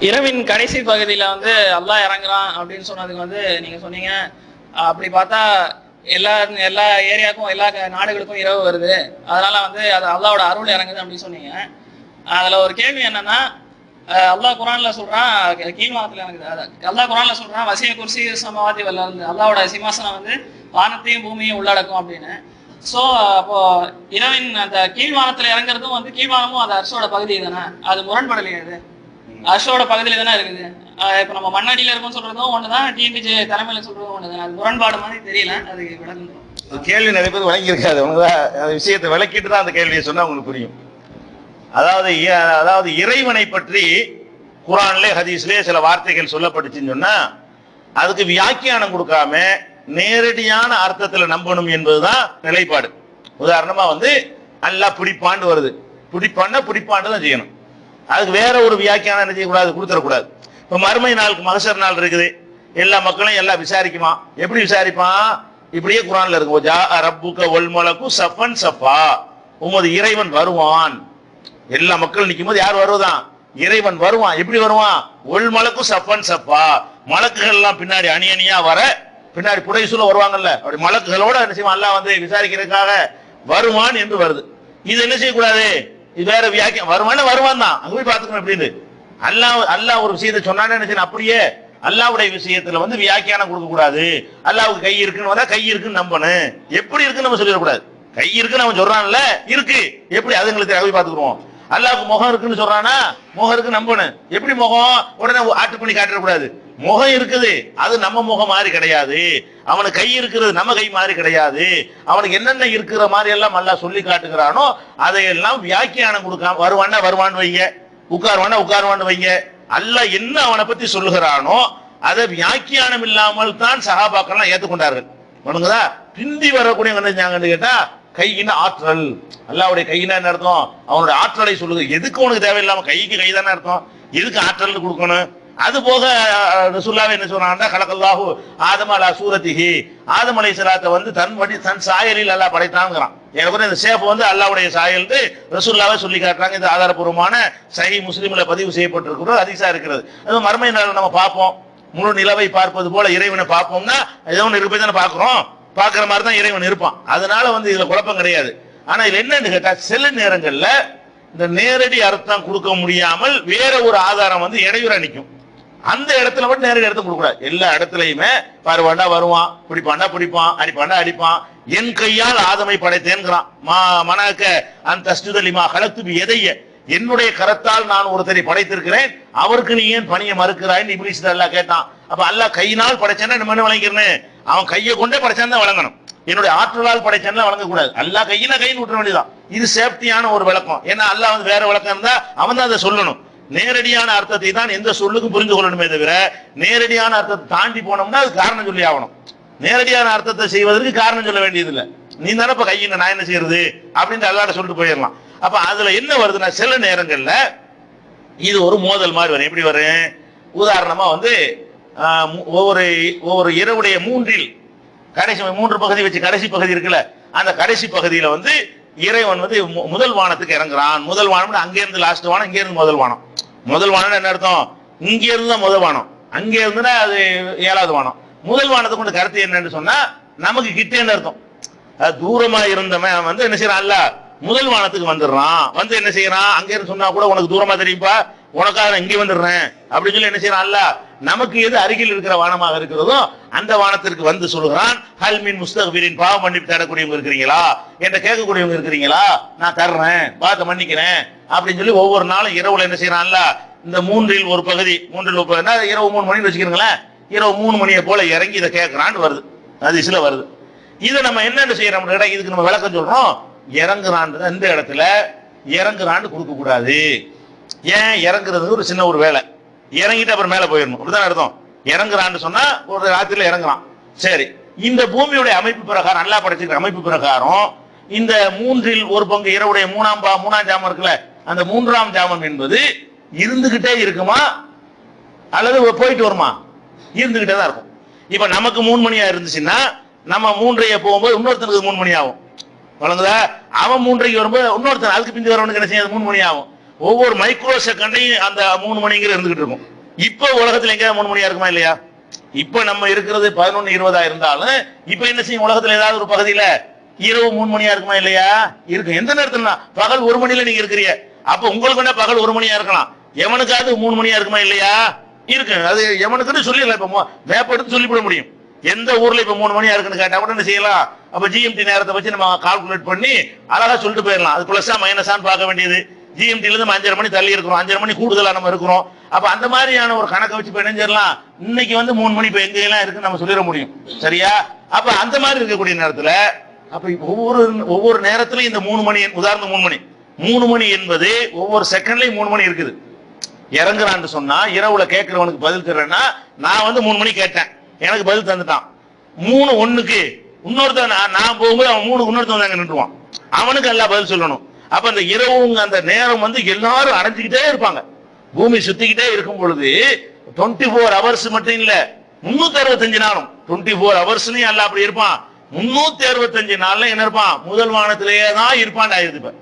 இரவின் கடைசி பகுதியில வந்து அல்லாஹ் இறங்குறான் அப்படின்னு சொன்னதுக்கு வந்து நீங்க சொன்னீங்க. அப்படி பார்த்தா எல்லா எல்லா ஏரியாவுக்கும் எல்லா க- நாடுகளுக்கும் இரவு வருது. அதனால வந்து அது அல்லாவோட அருள் இறங்குது அப்படின்னு சொன்னீங்க. அதுல ஒரு கேள்வி என்னன்னா அல்லாஹ் குரான்ல சொல்றான் கீ- இறங்குது. அல்லாஹ் குரான்ல சொல்றான் வசிய குர்சி சமவாதி வல்லருந்து அல்லாவோட சிம்மாசனம் வந்து வானத்தையும் பூமியையும் உள்ளடக்கும் அப்படின்னு. சோ அப்போ இரவின் அந்த கீழ்வானத்துல இறங்குறதும் வந்து கீழ்வானமும் அந்த அரசோட பகுதி தானே? அது முரண்படலையே அது அர்ஷோட பகுதியில தானே இருக்குது? இப்போ இப்ப நம்ம மண்ணடியில இருக்கும்னு சொல்றதும் ஒண்ணுதான் டிஎன்பிஜே தலைமையில சொல்றதும் ஒண்ணுதான். அது முரண்பாடு மாதிரி தெரியல அது விளக்கம் கேள்வி நிறைய பேர் வழங்கியிருக்காது இருக்காது அவங்க தான் அந்த விஷயத்தை விளக்கிட்டு தான் அந்த கேள்வியை சொன்னா உங்களுக்கு புரியும். அதாவது அதாவது இறைவனை பற்றி குரான்லே ஹதீஸ்லே சில வார்த்தைகள் சொல்லப்பட்டுச்சுன்னு சொன்னா அதுக்கு வியாக்கியானம் கொடுக்காம நேரடியான அர்த்தத்துல நம்பணும் என்பதுதான் நிலைப்பாடு. உதாரணமா வந்து நல்லா பிடிப்பாண்டு வருது. பிடிப்பான்னா பிடிப்பாண்டு தான் செய்யணும். அதுக்கு வேற ஒரு வியாக்கியானம் என்ன செய்யக்கூடாது? கொடுத்துடக்கூடாது இப்போ மறுமை நாளுக்கு மகசர் நாள் இருக்குது. எல்லா மக்களையும் எல்லாம் விசாரிக்குமா? எப்படி விசாரிப்பான்? இப்படியே குரான்ல இருக்கும். ஜா ரப்புக்க ஒல் சஃபன் சஃபா. உமது இறைவன் வருவான். எல்லா மக்கள் நிற்கும் போது யார் வருவதான் இறைவன் வருவான். எப்படி வருவான்? ஒல் மலக்கும் சஃபன் சஃபா. மலக்குகள் எல்லாம் பின்னாடி அணி அணியா வர பின்னாடி புடைசூல வருவாங்கல்ல. அப்படி மலக்குகளோட என்ன செய்வான்? எல்லாம் வந்து விசாரிக்கிறதுக்காக வருவான் என்று வருது. இது என்ன செய்யக்கூடாது? இது வேற வியாக்கியம். வருவான்னு வருவான் தான். அங்க போய் பாத்துக்கணும் அப்படின்னு. அல்லாஹ் அல்லாஹ் ஒரு விஷயத்தை சொன்னானே என்ன செய்யணும் அப்படியே அல்லாஹ்வுடைய விஷயத்துல வந்து வியாக்கியானம் கொடுக்க கூடாது. அல்லாவுக்கு கை இருக்குன்னு வந்தா கை இருக்குன்னு நம்பணும். எப்படி இருக்குன்னு நம்ம சொல்லிடக்கூடாது. கை இருக்குன்னு அவன் சொல்றான்ல இருக்கு. எப்படி? அதுங்களுக்கு தெரியாது, போய் பாத்துக்குறோம் அல்லாஹ்வுக்கு முகம் இருக்குன்னு சொல்றானா முகம் இருக்கு நம்பணும். எப்படி முகம்? உடனே ஆட்டு பண்ணி காட்டிடக்கூடாது. முகம் இருக்குது. அது நம்ம முகம் மாதிரி கிடையாது. அவனுக்கு கை இருக்கிறது நம்ம கை மாதிரி கிடையாது. அவனுக்கு என்னென்ன இருக்கிற மாதிரி எல்லாம் நல்லா சொல்லி காட்டுகிறானோ அதையெல்லாம் வியாக்கியானம் கொடுக்காம வருவான்னா வருவான்னு வைங்க. உட்காருவானா உட்காருவான்னு வைங்க. அல்ல என்ன அவனை பத்தி சொல்லுகிறானோ அதை வியாக்கியானம் இல்லாமல் தான் சகாபாக்கள்லாம் ஏற்றுக்கொண்டார்கள் ஒண்ணுங்களா பிந்தி வரக்கூடிய என்ன கேட்டா கையின ஆற்றல். அல்லாவுடைய கையினா என்ன அர்த்தம்? அவனுடைய ஆற்றலை சொல்லுது. எதுக்கு உனக்கு தேவையில்லாம கைக்கு கை தானே அர்த்தம்? எதுக்கு ஆற்றல் கொடுக்கணும்? அது போக ரசுல்லாவே என்ன சொன்னாங்கன்னா கலக்கல்லாஹு ஆதம் அலா சூரத்திஹி. ஆதம் அலை வந்து தன் வடி தன் சாயலில் அல்லா படைத்தாங்கிறான் எனக்கு இந்த சேஃப் வந்து அல்லாவுடைய சாயல் ரசுல்லாவே சொல்லி காட்டுறாங்க. இது ஆதாரபூர்வமான சஹி முஸ்லீம்ல பதிவு செய்யப்பட்டிருக்கிறது அதிசா இருக்கிறது. அது மர்மை நாள் நம்ம பார்ப்போம். முழு நிலவை பார்ப்பது போல இறைவனை பார்ப்போம்னா ஏதோ ஒன்று இருப்பை தானே பார்க்குறோம். பார்க்குற மாதிரி தான் இறைவன் இருப்பான். அதனால வந்து இதில் குழப்பம் கிடையாது. ஆனால் இதில் என்னன்னு கேட்டால் சில நேரங்களில் இந்த நேரடி அர்த்தம் கொடுக்க முடியாமல் வேற ஒரு ஆதாரம் வந்து இடையூறா நிற்கும் அந்த இடத்துல மட்டும் நேரடி இடத்த கொடுக்கூடாது எல்லா இடத்துலயுமே பருவாண்டா வருவான் பிடிப்பாண்டா பிடிப்பான் அடிப்பாண்டா அடிப்பான். என் கையால் ஆதமை படைத்தேன்கிறான். மா மனாக்க அந்த தஸ்துதலிமா கலத்து எதைய என்னுடைய கரத்தால் நான் ஒருத்தரை படைத்திருக்கிறேன். அவருக்கு நீ ஏன் பணியை மறுக்கிறாய்ன்னு இப்ளீஸ் அல்லாஹ் கேட்டான். அப்ப அல்லாஹ் கையினால் படைச்சானா நம்ம என்ன அவன் கையை கொண்டே படைச்சான் தான் வழங்கணும். என்னுடைய ஆற்றலால் படைச்சான்லாம் வழங்கக்கூடாது. அல்லாஹ் கையின கைன்னு விட்டுற வேண்டியதான் இது சேஃப்டியான ஒரு விளக்கம். ஏன்னா அல்லாஹ் வந்து வேற விளக்கம் இருந்தா அவன் தான் அதை சொல்லணும். நேரடியான அர்த்தத்தை தான் எந்த சொல்லுக்கும் புரிந்து கொள்ளணுமே தவிர நேரடியான அர்த்தத்தை தாண்டி போனோம்னா அது காரணம் சொல்லி ஆகணும். நேரடியான அர்த்தத்தை செய்வதற்கு காரணம் சொல்ல வேண்டியது நீ தானே இப்ப கையின நான் என்ன செய்யறது? அப்படின்னு அல்லாட சொல்லிட்டு போயிடலாம். அப்ப அதுல என்ன வருதுன்னா சில நேரங்கள்ல இது ஒரு மோதல் மாதிரி வரும். எப்படி வரும்? உதாரணமா வந்து ஒவ்வொரு ஒவ்வொரு இரவுடைய மூன்றில் கடைசி மூன்று பகுதி வச்சு கடைசி பகுதி இருக்குல்ல அந்த கடைசி பகுதியில வந்து இறைவன் வந்து மு- முதல் வானத்துக்கு இறங்குறான். முதல் வானம் அங்கே இருந்து லாஸ்ட் வானம் இங்க இருந்து முதல் வானம். முதல் வானம் என்ன அர்த்தம்? இங்க இருந்து தான் முதல் வானம். அங்க இருந்துன்னா அது ஏழாவது வானம். முதல் வானத்தை கொண்டு கருத்து என்னன்னு சொன்னா நமக்கு கிட்டேன்னு அர்த்தம். தூரமா இருந்தவன் வந்து என்ன செய்யறான்? அல்ல முதல் வானத்துக்கு வந்துடுறான். வந்து என்ன செய்யறான்? அங்க இருந்து சொன்னா கூட உனக்கு தூரமா தெரியும்பா? உனக்காக நான் இங்கே வந்துடுறேன். அப்படின்னு சொல்லி என்ன செய்யறான்? அல்ல நமக்கு எது அருகில் இருக்கிற வானமாக இருக்கிறதோ அந்த வானத்திற்கு வந்து சொல்கிறான் ஹல்மின் முஸ்தகபீரின் பாவம் மன்னிப்பு தரக்கூடியவங்க இருக்கிறீங்களா? என்ற கேட்கக்கூடியவங்க இருக்கிறீங்களா? நான் தர்றேன் பார்த்து மன்னிக்கிறேன் அப்படின்னு சொல்லி ஒவ்வொரு நாளும் இரவுல என்ன செய்யறான்ல இந்த மூன்றில் ஒரு பகுதி மூன்றில் ஒரு பகுதி இரவு மூணு மணின்னு வச்சுக்கிறீங்களேன் இரவு மூணு மணியை போல இறங்கி இதை கேட்கறான்னு வருது. அது சில வருது. இதை நம்ம என்னென்ன செய்யறோம்? இடம் இதுக்கு நம்ம விளக்கம் சொல்றோம். இறங்குறான் இந்த இடத்துல இறங்குறான்னு கொடுக்க கூடாது ஏன் இறங்குறது ஒரு சின்ன ஒரு வேலை? இறங்கிட்டு அப்புறம் மேலே போயிடணும். அப்படிதான் அர்த்தம்? இறங்குறான்னு சொன்னா ஒரு ராத்திரில இறங்குறான் சரி. இந்த பூமியுடைய அமைப்பு பிரகாரம் நல்லா படைச்சிருக்கிற அமைப்பு பிரகாரம் இந்த மூன்றில் ஒரு பங்கு இரவுடைய மூணாம் பா மூணாம் ஜாமம் இருக்குல்ல அந்த மூன்றாம் ஜாமம் என்பது இருந்துகிட்டே இருக்குமா? அல்லது போயிட்டு வருமா? இருந்துகிட்டே தான் இருக்கும். இப்ப நமக்கு மூணு மணியா இருந்துச்சுன்னா நம்ம மூன்றைய போகும்போது இன்னொருத்தனுக்கு மூணு மணி ஆகும். வழங்குதா? அவன் மூன்றைக்கு வரும்போது இன்னொருத்தன் அதுக்கு பிந்தி வரவனுக்கு என்ன செய்யாது மூணு மணி ஆகும். ஒவ்வொரு மைக்ரோ செகண்டையும் அந்த மூணு மணிங்கிற இருந்துகிட்டு இருக்கும். இப்போ உலகத்துல எங்கேயாவது மூணு மணியா இருக்குமா இல்லையா? இப்ப நம்ம இருக்கிறது பதினொன்னு இருபதா இருந்தாலும் இப்ப என்ன செய்யும்? உலகத்துல ஏதாவது ஒரு பகுதியில இரவு மூணு மணியா இருக்குமா இல்லையா? இருக்கும். எந்த நேரத்துல பகல் ஒரு மணில நீங்க இருக்கிறீங்க. அப்ப உங்களுக்கு என்ன? பகல் ஒரு மணியா இருக்கலாம். எவனுக்காவது மூணு மணியா இருக்குமா இல்லையா? இருக்கு அது எவனுக்குன்னு சொல்லிடலாம். இப்ப மோ- மேப் எடுத்து சொல்லிவிட முடியும். எந்த ஊர்ல இப்ப மூணு மணியா இருக்குன்னு கேட்டா கூட என்ன செய்யலாம்? அப்ப ஜிஎம்டி நேரத்தை வச்சு நம்ம கால்குலேட் பண்ணி அழகா சொல்லிட்டு போயிடலாம். அது பிளஸா மைனஸான்னு பார்க்க வேண்டியது. ஜிஎம்டிலேருந்து நம்ம அஞ்சரை மணி தள்ளி இருக்கிறோம். அஞ்சரை மணி கூடுதலாக நம்ம இருக்கிறோம். அப்போ அந்த மாதிரியான ஒரு கணக்கை வச்சு இப்போ இணைஞ்சிடலாம் இன்னைக்கு வந்து மூணு மணி இப்போ எங்கெல்லாம் இருக்குன்னு நம்ம சொல்லிட முடியும். சரியா? அப்போ அந்த மாதிரி இருக்கக்கூடிய நேரத்தில் அப்போ ஒவ்வொரு ஒவ்வொரு நேரத்திலும் இந்த மூணு மணி உதாரணம் மூணு மணி. மூணு மணி என்பது ஒவ்வொரு செகண்ட்லையும் மூணு மணி இருக்குது. இறங்குறான்னு சொன்னா இரவுல கேட்கிறவனுக்கு பதில் தர்றேன்னா நான் வந்து மூணு மணி கேட்டேன். எனக்கு பதில் தந்துட்டான். மூணு ஒண்ணுக்கு இன்னொருத்தன் நான் போகும்போது அவன் மூணு இன்னொருத்தன் அங்கே நின்றுவான் அவனுக்கு எல்லாம் பதில் சொல்லணும். அப்ப அந்த இரவுங்க அந்த நேரம் வந்து எல்லாரும் அடைஞ்சுக்கிட்டே இருப்பாங்க. பூமி சுத்திக்கிட்டே இருக்கும் பொழுது டுவெண்ட்டி ஃபோர் ஹவர்ஸ் மட்டும் இல்ல முன்னூத்தி அறுபத்தஞ்சு நாளும். டுவெண்ட்டி ஃபோர் ஹவர்ஸ்லயும் எல்லாம் அப்படி இருப்பான். முன்னூத்தி அறுபத்தஞ்சு நாள்ல என்ன இருப்பான்? முதல் வானத்திலேயே தான் இருப்பான் ஆயிருது இப்ப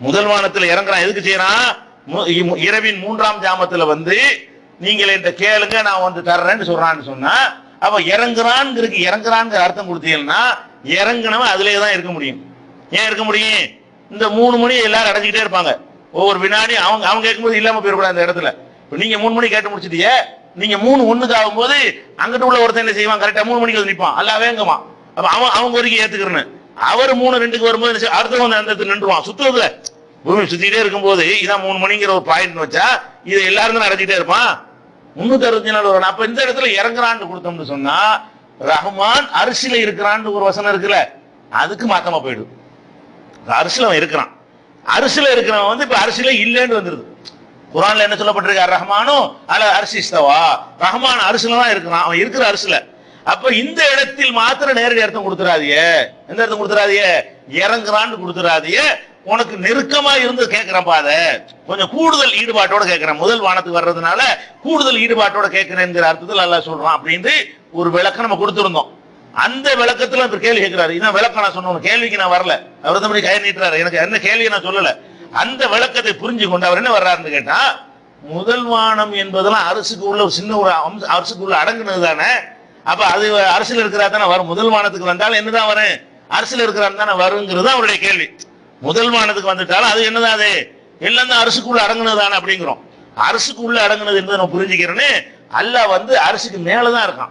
முதல் வானத்துல இறங்குறான். எதுக்கு செய்யறான்? மு- இரவின் மூன்றாம் ஜாமத்துல வந்து நீங்கள் இந்த கேளுங்க நான் வந்து தர்றேன்னு சொல்றான்னு சொன்னா அப்ப இறங்குறான்ங்கிறதுக்கு இறங்குறான்னு அர்த்தம் கொடுத்தீங்கன்னா இறங்குனவன் அதுலேயே தான் இருக்க முடியும். ஏன் இருக்க முடியும்? இந்த மூணு மணி எல்லாரும் அடைஞ்சிக்கிட்டே இருப்பாங்க. ஒவ்வொரு வினாடி அவங்க அவங்க கேட்கும்போது இல்லாம போயிடக்கூடாது அந்த இடத்துல. இப்போ நீங்க மூணு மணி கேட்டு முடிச்சிட்டியே நீங்க மூணு ஒண்ணுக்கு ஆகும்போது அங்கிட்டு உள்ள ஒருத்தன் என்ன செய்வான்? கரெக்டா மூணு மணிக்கு வந்து நிற்பான் அல்ல வேங்கமா அப்ப அவன் அவங்க வரைக்கும் ஏத்துக்கிறேன்னு. அவர் மூணு ரெண்டுக்கு வரும்போது என்ன வந்து அந்த இடத்துல நின்றுவான். சுத்துறதுல பூமி சுத்திட்டே இருக்கும்போது இதான் மூணு மணிங்கிற ஒரு பாயிண்ட் வச்சா இது எல்லாரும் தான் அடைஞ்சிட்டே இருப்பான். முன்னூத்தி அறுபத்தி நாலு வரும். அப்ப இந்த இடத்துல இறங்குறான்னு கொடுத்தோம்னு சொன்னா ரஹ்மான் அரிசியில இருக்கிறான்னு ஒரு வசனம் இருக்குல்ல அதுக்கு மாத்தமா போயிடும். அரசியல் அவன் இருக்கிறான். அரிசில இருக்கிறவன் வந்து இப்ப அரிசில இல்லைன்னு வந்துருது. குரான்ல என்ன சொல்லப்பட்டிருக்கு? ரஹ்மானும் அல அரிசி இஸ்தவா. ரஹ்மான் அரிசில தான் இருக்கிறான். அவன் இருக்கிற அரசுல அப்ப இந்த இடத்தில் மாத்திரம் நேரடி அர்த்தம் கொடுத்துறாதிய எந்த அர்த்தம் கொடுத்துறாதிய இறங்குறான்னு கொடுத்துறாதிய உனக்கு நெருக்கமா இருந்து கேட்கிறேன் பாத கொஞ்சம் கூடுதல் ஈடுபாட்டோட கேட்கிறேன் முதல் வானத்துக்கு வர்றதுனால கூடுதல் ஈடுபாட்டோட கேட்கிறேங்கிற அர்த்தத்தில் நல்லா சொல்றான் அப்படின்னு ஒரு விளக்கம் நம்ம கொடுத்துருந்தோம். அந்த விளக்கத்துல அவர் கேள்வி கேட்கிறாரு. இதான் விளக்கம் நான் சொன்ன கேள்விக்கு நான் வரல. அவர் தான் கை நீட்டுறாரு. எனக்கு என்ன கேள்வி நான் சொல்லல. அந்த விளக்கத்தை புரிஞ்சு கொண்டு அவர் என்ன வர்றாருன்னு கேட்டா முதல் வானம் என்பதெல்லாம் அரசுக்கு உள்ள ஒரு சின்ன ஒரு அம்ச- அரசுக்கு உள்ள அடங்குனது தானே? அப்ப அது அரசுல இருக்கிறா தானே வரும். முதல் வானத்துக்கு வந்தாலும் என்னதான் வரும்? அரசுல இருக்கிறான் தானே வருங்கிறது அவருடைய கேள்வி. முதல் வானத்துக்கு வந்துட்டாலும் அது என்னதான் அது? எல்லாம் தான் அரசுக்குள்ள அடங்குனது தானே அப்படிங்கிறோம். அரசுக்குள்ள அடங்குனது என்பதை நான் புரிஞ்சுக்கிறேன்னு அல்லாஹ் வந்து அரசுக்கு மேலதான் இருக்கான்.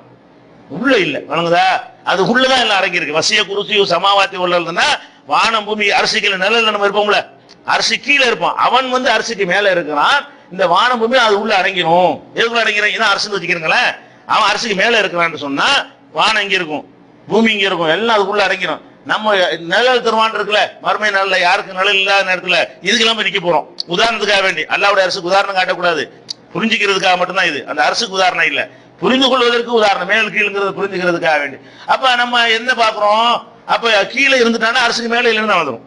உள்ள இல்ல. வழங்குதா அது உள்ளதான் எல்லாம் அடங்கி இருக்கு. வசிய குருசியு சமாவாத்தி உள்ளதுன்னா வானம் பூமி அரசுக்கு நிழல்ல நம்ம இருப்போம்ல. அரிசி கீழே இருப்பான். அவன் வந்து அரசுக்கு மேல இருக்கிறான். இந்த வானம் பூமி அது உள்ள அடங்கிடும் எதுக்குள்ள அடங்கிறோம் இதான் அரசு வச்சுக்கிறீங்களேன். அவன் அரசுக்கு மேல இருக்கிறான்னு சொன்னா வானம் இங்க இருக்கும். பூமி இங்க இருக்கும். எல்லாம் அதுக்குள்ள அடங்கிடும் நம்ம நிழல் திருவான் இருக்குல்ல மறுமை நாள்ல யாருக்கு நிழல் இல்லாத நேரத்துல இதுக்கெல்லாம் போய் நிக்க போறோம். உதாரணத்துக்காக வேண்டி. அல்லாவுடைய அரசுக்கு உதாரணம் காட்டக்கூடாது. புரிஞ்சுக்கிறதுக்காக மட்டும்தான் இது. அந்த அரசுக்கு உதாரணம் இல்லை. புரிந்து கொள்வதற்கு உதாரணம். மேல் கீழ்ங்கிறது புரிஞ்சுக்கிறதுக்காக வேண்டி. அப்ப நம்ம என்ன பாக்குறோம் அப்ப கீழே இருந்துட்டானா அரசுக்கு மேல இல்லைன்னு வந்துடும்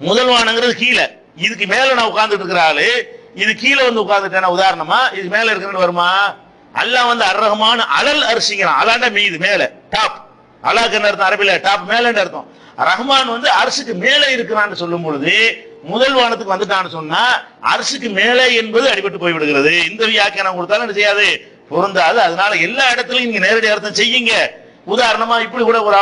முதல் வானங்கிறது கீழே. இதுக்கு மேல நான் உட்கார்ந்துட்டு இருக்கிற ஆளு இது கீழே வந்து உட்கார்ந்துட்டேன்னா உதாரணமா இது மேல இருக்கிறது வருமா? அல்லா வந்து அர்ரகமான அலல் அரிசிங்கிறான். அலாண்ட மீது மேல. டாப் அலாக்கு என்ன அர்த்தம்? அரபில டாப் மேலன்னு அர்த்தம். ரஹ்மான் வந்து அரசுக்கு மேலே இருக்கிறான்னு சொல்லும் பொழுது முதல் வானத்துக்கு வந்துட்டான்னு சொன்னா அரசுக்கு மேலே என்பது அடிபட்டு போய்விடுகிறது. இந்த வியாக்கியானம் கொடுத்தாலும் என்ன செய்யாது? பொருந்தாது. அதனால எல்லா இடத்துலயும் நீங்க நேரடி அர்த்தம் செய்யுங்க. உதாரணமா இப்படி கூட ஒரு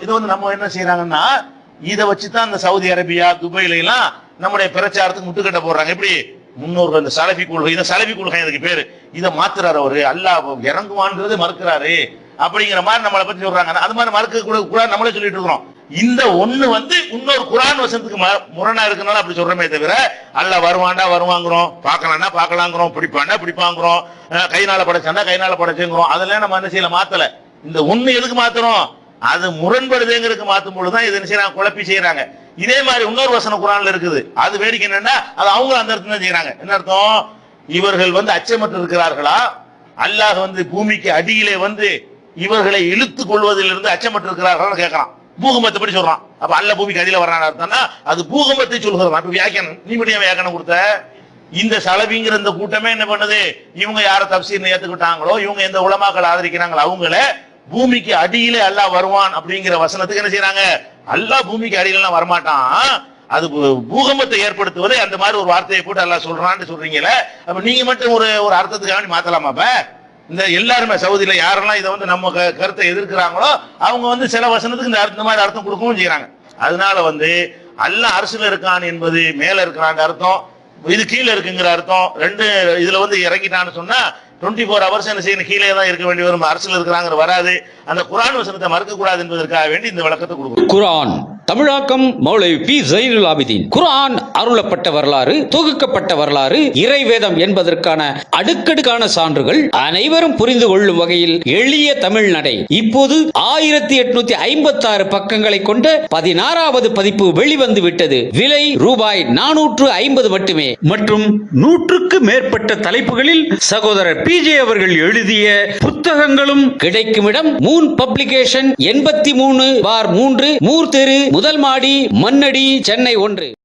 இது வந்து நம்ம என்ன செய்யறாங்கன்னா இதை வச்சுதான் இந்த சவுதி அரேபியா துபாயில எல்லாம் நம்முடைய பிரச்சாரத்துக்கு முட்டுக்கட்ட போடுறாங்க. எப்படி? முன்னோர்கள் இந்த சலபி கொள்கை இந்த சலபி கொள்கை அதுக்கு பேரு. இதை மாத்துறாரு அவரு. அல்லாஹ் இறங்குவான்றது மறுக்கிறாரு. அப்படிங்கிற மாதிரி நம்மளை பத்தி சொல்றாங்க. அது மாதிரி மறுக்க கூட கூட நம்மளே சொல்லிட்டு இருக்கிறோம். இந்த ஒண்ணு வந்து இன்னொரு குரான் வசனத்துக்கு முரணா இருக்கனால அப்படி சொல்றமே தவிர அல்ல வருவான்டா வருவாங்கிறோம் பார்க்கலாம்னா பார்க்கலாங்கிறோம். பிடிப்பாண்டா பிடிப்பாங்கிறோம். கைனால படைச்சாண்டா கைனால படைச்சுங்கிறோம். அதெல்லாம் நம்ம என்ன செய்யல மாத்தல. இந்த ஒண்ணு எதுக்கு மாத்துறோம்? அது முரண்படுதுங்கிறதுக்கு மாத்தும் பொழுதுதான் இதை செய்யறாங்க குழப்பி செய்யறாங்க. இதே மாதிரி இன்னொரு வசனம் குரான்ல இருக்குது. அது வேடிக்கை என்னன்னா அது அவங்க அந்த அர்த்தம் தான் செய்யறாங்க. என்ன அர்த்தம்? இவர்கள் வந்து அச்சமற்று இருக்கிறார்களா அல்லாஹ் வந்து பூமிக்கு அடியிலே வந்து இவர்களை இழுத்து கொள்வதிலிருந்து அச்சமற்று இருக்கிறார்களா கேட்கலாம். பூகம்பத்தை பற்றி சொல்றான். அப்ப அல்ல பூமிக்கு அடியில வர்றான்னு அர்த்தம்னா அது பூகம்பத்தை சொல்கிறான் இப்ப வியாக்கியானம். நீ மட்டும் ஏன் வியாக்கியானம் கொடுத்த? இந்த சலபிங்கிற இந்த கூட்டமே என்ன பண்ணுது? இவங்க யார தப்சீர் ஏத்துக்கிட்டாங்களோ இவங்க எந்த உலமாக்கள் ஆதரிக்கிறாங்களோ அவங்கள பூமிக்கு அடியிலே அல்லாஹ் வருவான் அப்படிங்கிற வசனத்துக்கு என்ன செய்யறாங்க அல்லாஹ் பூமிக்கு அடியில வரமாட்டான். அது பூகம்பத்தை ஏற்படுத்துவதை அந்த மாதிரி ஒரு வார்த்தையை போட்டு எல்லாம் சொல்றான்னு சொல்றீங்களே அப்ப நீங்க மட்டும் ஒரு ஒரு அர்த்தத்துக்காக மாத்தலாமா அப்ப? இந்த எல்லாருமே சவுதியில யாரெல்லாம் இதை வந்து நம்ம கருத்தை எதிர்க்கிறாங்களோ அவங்க வந்து சில வசனத்துக்கு இந்த அர்த்தம் மாதிரி அர்த்தம் கொடுக்கவும் செய்கிறாங்க அதனால வந்து அல்ல அரசுல இருக்கான் என்பது மேல இருக்கிறான் அர்த்தம் இது கீழே இருக்குங்கிற அர்த்தம் ரெண்டு இதுல வந்து இறங்கிட்டான்னு சொன்னா டுவெண்ட்டி ஃபோர் ஹவர்ஸ் என்ன செய்யணும் கீழே தான் இருக்க வேண்டி வரும் அரசுல இருக்கிறாங்கிற வராது. அந்த குரான் வசனத்தை மறுக்க கூடாது என்பதற்காக வேண்டி இந்த விளக்கத்தை கொடுக்கும் குரான். தமிழாக்கம் மௌலவி பி. ஜைனுல் ஆபிதீன். குர்ஆன் அருளப்பட்ட வரலாறு தொகுக்கப்பட்ட வரலாறு இறைவேதம் என்பதற்கான அடுக்கடுக்கான சான்றுகள் அனைவரும் புரிந்து கொள்ளும் வகையில் எளிய தமிழ் நடை. இப்போது ஆயிரத்தி எட்நூத்தி ஐம்பத்தி ஆறு பக்கங்களை கொண்ட பதினாறாவது பதிப்பு வெளிவந்து விட்டது. விலை ரூபாய் நானூற்று ஐம்பது மட்டுமே. மற்றும் நூற்றுக்கு மேற்பட்ட தலைப்புகளில் சகோதரர் பிஜே அவர்கள் எழுதிய புத்தகங்களும் கிடைக்கும் இடம் மூன் பப்ளிகேஷன் எண்பத்தி மூணு பார் மூன்று மூர் தெரு முதல் மாடி மண்ணடி சென்னை ஒன்று.